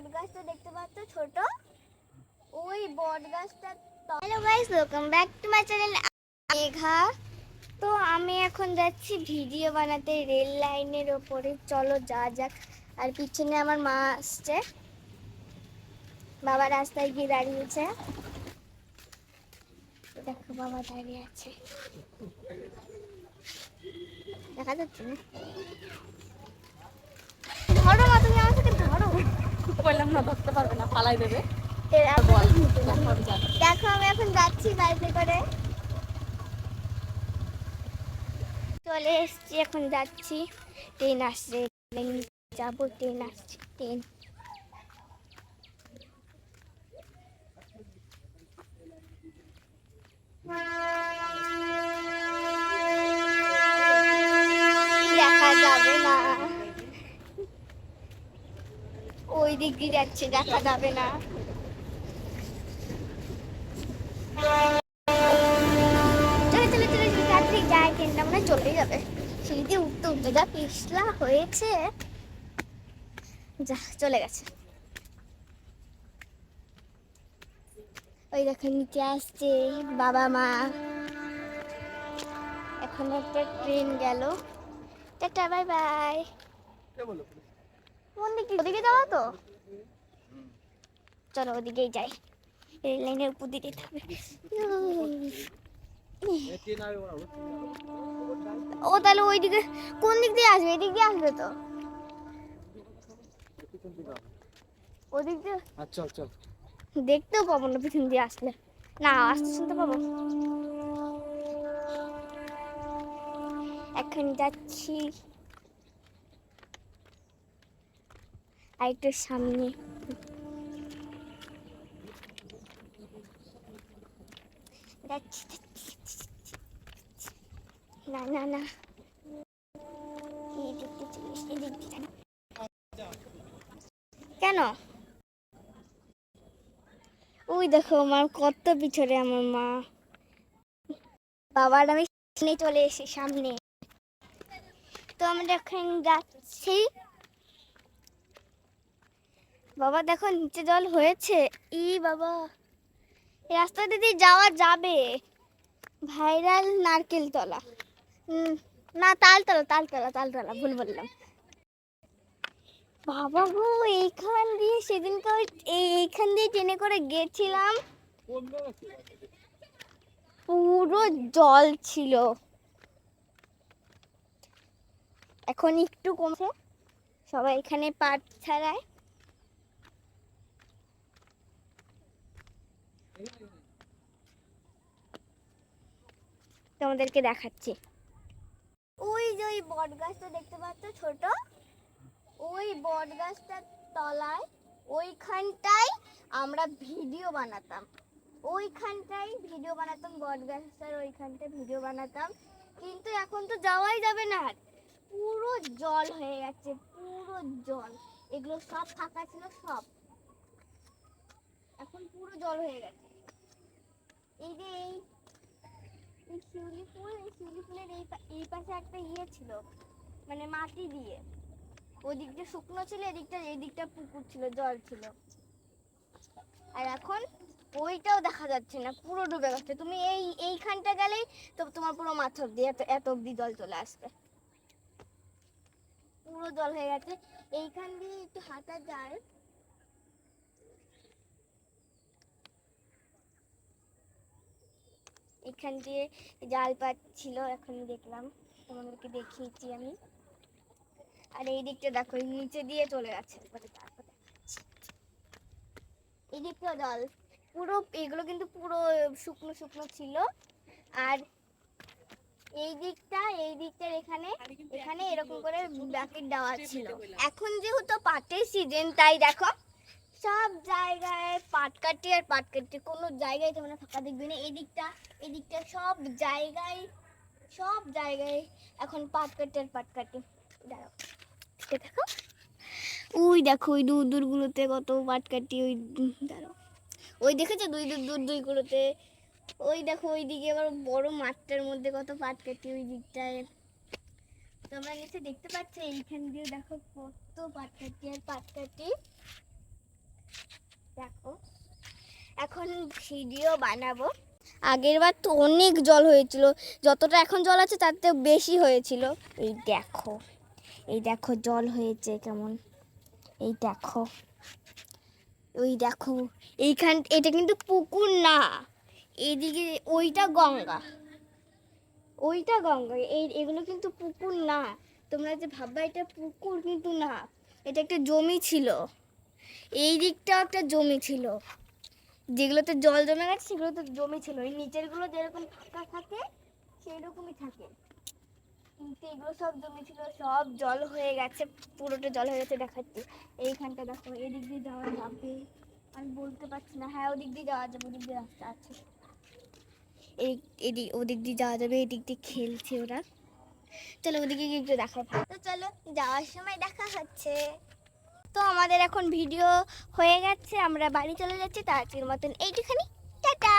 বট গাছটা দেখতে পাচ্ছ, ছোট। ওই বট গাছটা hello guys welcome back to my channel Megha. তো আমি এখন যাচ্ছি ভিডিও বানাতে রেল লাইনের ওপরে। চলো যা যাক। আর পিছনে আমার মা আসছে। বাবা রাস্তায় গিয়ে দাঁড়িয়েছে। দেখো বাবা দাঁড়িয়ে আছে। দেখা যাচ্ছে না? ধরো না তুমি আমার সাথে ধরো। বললাম না ধরতে পারবে না পালাই দেবে। দেখো আমি এখন যাচ্ছি বাইকে করে। চলে এসছি এখন যাচ্ছি। ট্রেন আসছে ট্রেন যাব ট্রেন আসছে ট্রেন। দেখা যাবে না ওই দিক দিয়ে যাচ্ছে, দেখা যাবে না। যায় মনে যাবে। উঠতে উঠতে যা পিছলা হয়েছে। যা, চলে গেছে। ওই আসছে বাবা মা। এখন একটা ট্রেন গেল। Tata, bye bye. কোন দিকে? ওদিকে যাওয়া তো? চলো ওদিকেই যাই। রেল লাইনের উপর যেতে হবে ও তাহলে ওই দিকে কোন দিক দিয়ে আসবে? এদিক দিয়ে আসবে তো? ওদিক দিয়ে? আচ্ছা চল দেখতেও পাবো না পিছন দিয়ে আসলে। না আসতে শুনতে পাবো। এখন যাচ্ছি। আর একটু সামনে। না না না। কেন? ওই দেখো আমার কত পিছনে আমার মা। বাবার আমি চলে এসেছি সামনে। তো আমরা এখন যাচ্ছি বাবা দেখো নিচে জল হয়েছে। ই বাবা রাস্তা দিদি যাওয়া যাবে। ভাইরাল নারকেল তলা না, তালতলা তালতলা তালতলা, ভুল বললাম। বাবা গো, এইখান দিয়ে সেদিনকে এইখান দিয়ে ট্রেনে করে গেছিলাম। পুরো জল ছিল। এখন একটু কমছে। সবাই এখানে পাট ছাড়ায়। তোমাদেরকে দেখাচ্ছি। ওই যে ওই বট গাছটা দেখতে পাচ্ছ ছোট? ওই বট গাছটার তলায় ওইখানটায় আমরা ভিডিও বানাতাম। ওইখানটায় ভিডিও বানাতাম বট গাছটার ওইখানটায় ভিডিও বানাতাম। কিন্তু এখন তো যাওয়াই যাবে না। পুরো জল হয়ে গেছে, পুরো জল। এগুলো সব ফাঁকা ছিল, সব। এখন পুরো জল হয়ে গেছে। এই এই শিউলি ফুল, এই শিউলি ফুলের এই এই পাশে একটা ইয়ে ছিল মানে মাটি দিয়ে। ওদিকটা শুকনো ছিল, এদিকটা এদিকটা পুকুর ছিল, জল ছিল। আর এখন ওইটাও দেখা যাচ্ছে না, পুরো ডুবে গেছে। তুমি এই, এইখানটা গেলেই তো তোমার পুরো মাথা অব্দি, এত এত অব্দি জল চলে আসবে। পুরো জল হয়ে গেছে। এইখান দিয়ে একটু হাঁটা যায়। এখান দিয়ে জাল পাচ্ছিল, এখন দেখলাম। তোমাদেরকে দেখিয়েছি আমি। আর এই দিকটা দেখো নিচে দিয়ে চলে গেছে। এবারে এই দিকটা জল। পুরো, এগুলো কিন্তু পুরো শুকনো শুকনো ছিল। আর এই দিকটা, এই দিকটার এখানে এখানে এরকম করে ব্যাকেট দেওয়া ছিল। এখন যেহেতু পাটের সিজন তাই দেখো সব জায়গায় পাট কাটি আর পাট কাটি কোনো জায়গায় তোমরা ফাঁকা দেখবে না। এদিকটা এদিকটা সব জায়গায় সব জায়গায় এখন পাট কাটি আর পাট কাটি দেখো। ওই দেখো, ওই দূর দূরগুলোতে কত পাট কাটি ওই দাঁড়াও। ওই দেখেছ দুই দূর দূর দুইগুলোতে? ওই দেখো ওই দিকে আবার বড় মাঠটার মধ্যে কত পাট কাটি ওই দিকটায়। তোমরা নিচে দেখতে পাচ্ছ, এইখান দিয়ে দেখো কত পাটকাঠি আর পাটকাঠি। দেখো, এখন ভিডিও বানাবো। আগের বার তো অনেক জল হয়েছিল, যতটা এখন জল আছে তার থেকে বেশি হয়েছিল। এই দেখো এই দেখো জল হয়েছে কেমন। এই দেখো, ওই দেখো, এইখান, এটা কিন্তু পুকুর না। এইদিকে ওইটা গঙ্গা। ওইটা গঙ্গা, এই, এগুলো কিন্তু পুকুর না। তোমরা যে ভাববা এটা পুকুর কিন্তু না, এটা একটা জমি ছিল। এই দিকটাও একটা জমি ছিল। যেগুলোতে জল জমে গেছে সেগুলো তো জমি ছিল। এই নিচেরগুলো যেরকম ফাঁকা থাকে সেই রকমই থাকে। কিন্তু এগুলো সব জমি ছিল, সব জল হয়ে গেছে, পুরোটা জল হয়ে গেছে দেখাচ্ছি। এইখানটা দেখো, এদিক দিয়ে যাওয়া যাবে। আমি বলতে পারছি না। হ্যাঁ ওদিক দিয়ে যাওয়া যাবে, ওদিক দিয়ে রাস্তা আছে। এই, এদিক, ওদিক দিয়ে যাওয়া যাবে, এদিক দিয়ে খেলছে ওরা। চলো ওদিকে গিয়ে একটু দেখা তো চলো, যাওয়ার সময় দেখা হচ্ছে। তো আমাদের এখন ভিডিও হয়ে গেছে, আমরা বাড়ি চলে যাচ্ছি, তার আজকের মতন এইটুখানি। টাটা!